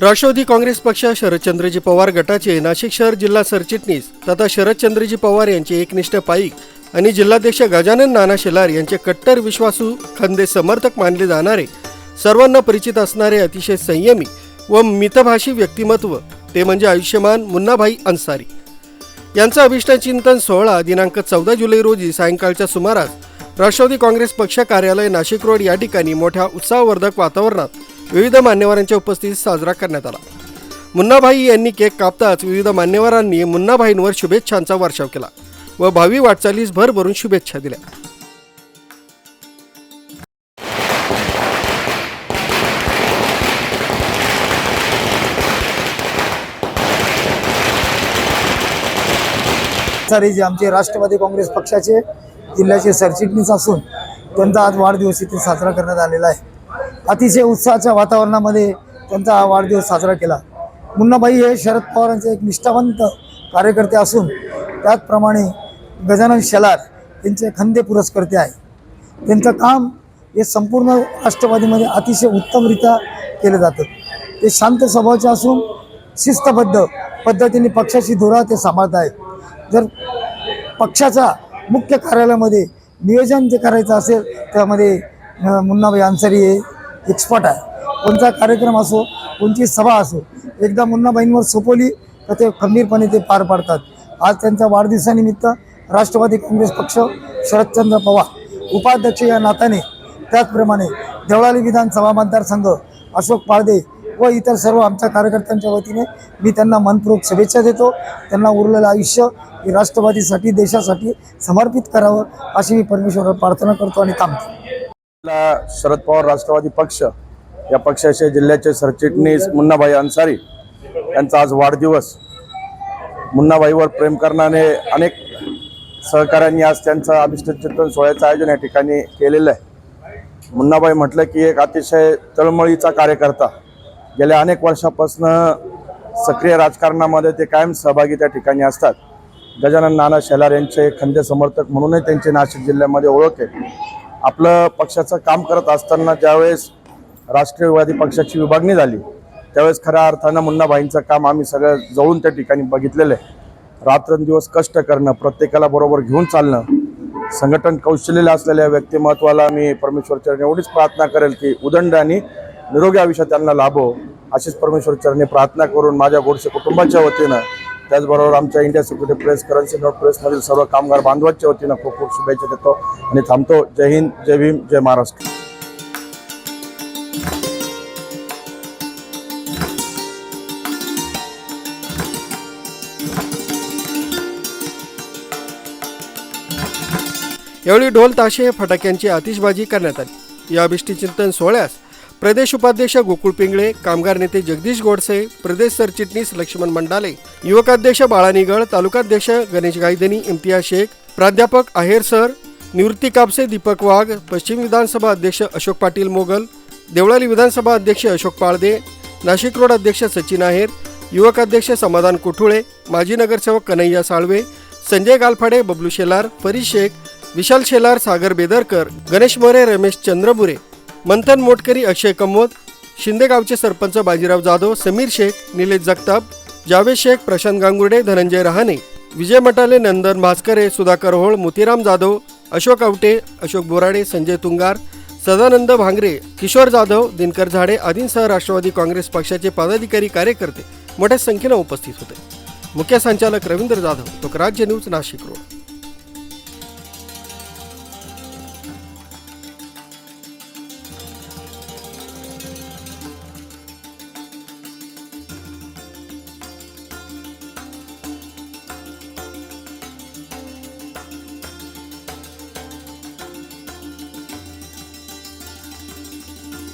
राष्ट्रवादी काँग्रेस पक्ष शरदचंद्रजी पवार गटाचे नाशिक शहर जिल्हा सरचिटणीस तथा शरदचंद्रजी पवार यांचे एकनिष्ठ पाईक आणि जिल्हाध्यक्ष गजानन नाना शेलार यांचे कट्टर विश्वासू खंदे समर्थक मानले जाणारे सर्वांना परिचित असणारे अतिशय संयमी व मितभाषी व्यक्तिमत्व ते म्हणजे आयुष्यमान मुन्नाभाई अन्सारी. यांचा अभिष्टचिंतन सोहळा दिनांक चौदा जुलै रोजी सायंकाळच्या सुमारास राष्ट्रवादी काँग्रेस पक्ष कार्यालय नाशिक रोड या ठिकाणी मोठ्या उत्साहवर्धक वातावरणात विविध मान्यवरांच्या उपस्थितीत साजरा करण्यात आला. मुन्नाभाई यांनी केक कापताच विविध मान्यवरांनी मुन्नाभाईंवर शुभेच्छांचा वर्षाव केला व भावी वाटचालीस भर भरून शुभेच्छा दिल्या. सारे जे आमचे राष्ट्रवादी काँग्रेस पक्षाचे जिल्ह्याचे सरचिटणीस असून त्यांचा आज वाढदिवस इथे साजरा करण्यात आलेला आहे. अतिशय उत्साहाच्या वातावरणामध्ये त्यांचा हा वाढदिवस साजरा केला. मुन्नाबाई हे शरद पवारांचे एक निष्ठावंत कार्यकर्ते असून त्याचप्रमाणे गजानन शेलार यांचे खंदे पुरस्कर्ते आहे. त्यांचं काम हे संपूर्ण राष्ट्रवादीमध्ये अतिशय उत्तमरित्या केलं जातं. ते शांत स्वभावाचे असून शिस्तबद्ध पद्धतीने पक्षाची धुरा ते सांभाळत आहेत. जर पक्षाचा मुख्य कार्यालयामध्ये नियोजन जे करायचं असेल त्यामध्ये मुन्नाबाई मुन्नाभाई अन्सारी हे एक्सपर्ट आहे. कोणता कार्यक्रम असो कोणती सभा असो एकदा मुन्नाबाईंवर सोपवली तर ते खंबीरपणे ते पार पाडतात. आज त्यांच्या वाढदिवसानिमित्त राष्ट्रवादी काँग्रेस पक्ष शरदचंद्र पवार उपाध्यक्ष या नात्याने त्याचप्रमाणे देवळाली विधानसभा मतदारसंघ अशोक पाळदे व इतर सर्व आमच्या कार्यकर्त्यांच्या वतीने मी त्यांना मनपूर्वक शुभेच्छा देतो. त्यांना उरलेलं आयुष्य राष्ट्रवादीसाठी देशासाठी समर्पित करावं अशी मी परमेश्वर प्रार्थना करतो आणि थांबतो. शरद पवार राष्ट्रवादी पक्ष या पक्षाचे जिल्ह्याचे सरचिटणीस मुन्नाभाई अन्सारी यांचा आज वाढदिवस. मुन्नाभाईवर प्रेम करणारे अनेक सहकाऱ्यांनी आज त्यांचं अभिष्टचिंतन सोहळ्याचं आयोजन या ठिकाणी केलेलं आहे. मुन्नाभाई म्हटलं की एक अतिशय तळमळीचा कार्यकर्ता. गेल्या अनेक वर्षापासून सक्रिय राजकारणामध्ये ते कायम सहभागी त्या ठिकाणी असतात. गजानन नाना शेलार यांचे खंदे समर्थक म्हणूनही त्यांची नाशिक जिल्ह्यामध्ये ओळख आहे. आपलं पक्षाचं काम करत असताना ज्यावेळेस राष्ट्रीयवादी पक्षाची विभागणी झाली त्यावेळेस खऱ्या अर्थानं मुन्नाभाईंचं काम आम्ही सगळं जवळून त्या ठिकाणी बघितलेलं आहे. रात्रंदिवस कष्ट करणं प्रत्येकाला बरोबर घेऊन चालणं संघटन कौशल्य असलेल्या व्यक्तिमत्वाला मी परमेश्वर चरणी एवढीच प्रार्थना करेल की उदंड आणि निरोगी आयुष्य त्यांना लाभो अशीच परमेश्वर चरणी प्रार्थना करून माझ्या गोडसे कुटुंबाच्या वतीनं त्याचबरोबर आमच्या India security press currency note प्रेसमधील सर्व कामगार बांधवांच्या वतीनं खूप खूप शुभेच्छा देतो आणि थांबतो. जय हिंद जय भीम जय महाराष्ट्र. यावेळी ढोल ताशे फटाक्यांची आतिषबाजी करण्यात आली. या अभिष्टीचिंतन सोहळ्यास प्रदेश उपाध्यक्ष गोकुळ पिंगळे कामगार नेते जगदीश गोडसे प्रदेश सरचिटणीस लक्ष्मण मंडाले युवकाध्यक्ष बाळानिगळ तालुकाध्यक्ष गणेश गायदनी इम्तियाज शेख प्राध्यापक आहेर सर निवृत्ती कापसे दीपक वाघ पश्चिम विधानसभा अध्यक्ष अशोक पाटील मोगल देवळाली विधानसभा अध्यक्ष अशोक पाळदे नाशिक रोड अध्यक्ष सचिन आहेर युवक अध्यक्ष समाधान कोठुळे माजी नगरसेवक कन्हैया साळवे संजय गालफाडे बबलू शेलार फरीद शेख विशाल शेलार सागर बेदरकर गणेश मोरे रमेश चंद्रबुरे. मंथन मोटकरी अक्षय कमोद शिंदेगावचे सरपंच बाजीराव जाधव समीर शेख निलेश जगताप जावेद शेख प्रशांत गांगुर्डे धनंजय रहाणे विजय मटाले नंदन भास्करे सुधाकर होळ मोतीराम जाधव अशोक आवटे अशोक बोराडे संजय तुंगार सदानंद भांगरे किशोर जाधव दिनकर झाडे आदींसह राष्ट्रवादी काँग्रेस पक्षाचे पदाधिकारी कार्यकर्ते मोठ्या संख्येनं उपस्थित होते. मुख्य संचालक रवींद्र जाधव तो राज्य न्यूज नाशिक रोड.